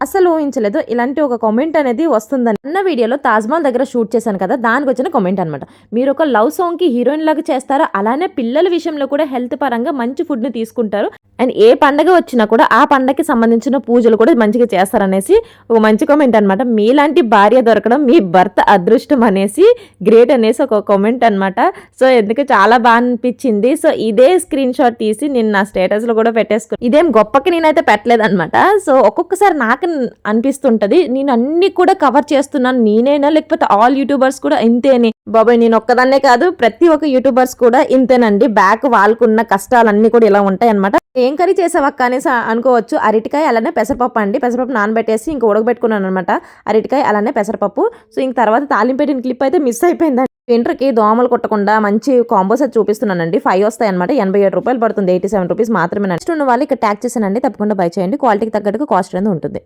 అసలు ఊహించలేదు. ఇలాంటి ఒక కామెంట్ అనేది వస్తుందని. అన్న వీడియోలో తాజ్మహల్ దగ్గర షూట్ చేశాను కదా దానికి వచ్చిన కామెంట్ అనమాట మీరు ఒక లవ్ సాంగ్కి హీరోయిన్ లాగా చేస్తారో? అలానే పిల్లల విషయంలో కూడా హెల్త్ పరంగా మంచి ఫుడ్ని తీసుకుంటారు. అండ్ ఏ పండగ వచ్చినా కూడా ఆ పండగకి సంబంధించిన పూజలు కూడా మంచిగా చేస్తారనేసి ఒక మంచి కామెంట్ అనమాట మీలాంటి భార్య దొరకడం మీ భర్త అదృష్టం అనేసి గ్రేట్ అనేసి ఒక కామెంట్ అనమాట సో ఎందుకు చాలా బాగా అనిపించింది. సో ఇదే స్క్రీన్ షాట్ తీసి నేను నా స్టేటస్లో కూడా పెట్టేసుకున్నాను ఇదేం గొప్పకి నేనైతే పెట్టలేదు అనమాట సో ఒక్కొక్కసారి నాకు అనిపిస్తుంటుంది నేను అన్ని కూడా కవర్ చేస్తున్నాను నేనేనా? లేకపోతే ఆల్ యూట్యూబర్స్ కూడా ఇంతేని. బాబాయ్ నేను ఒక్కదాన్నే కాదు ప్రతి ఒక్క యూట్యూబర్స్ కూడా ఇంతేనండి. బ్యాక్ వాళ్ళకున్న కష్టాలన్నీ కూడా ఇలా ఉంటాయి అనమాట ఏం కర్రీ చేసావక్క అనేసి అనుకోవచ్చు. అరటికాయ అలానే పెసరపప్పు అండి. పెసరపప్పు నానబెట్టేసి ఇంక ఉడకబెట్టుకున్నాను అనమాట అరటికాయ అలానే పెసరపప్పు. సో ఇంక తర్వాత తాలింపు పెట్టిన క్లిప్ అయితే మిస్ అయిపోయిందండి. వింటర్కి దోమలు కొట్టకుండా మంచి కాంబోస్ అది చూపిస్తున్నానండి. ఫైవ్ వస్తాయి అనమాట ఎనభై ఏడు రూపాయలు పడుతుంది. ఎయిటీ సెవెన్ రూపీస్ మాత్రమే నెక్స్ట్ ఉన్న వాళ్ళు ఇక్కడ ట్యాక్ చేశానండి తప్పకుండా బై చేయండి. క్వాలిటీకి తగ్గట్టుగా కాస్ట్ అనేది ఉంటుంది.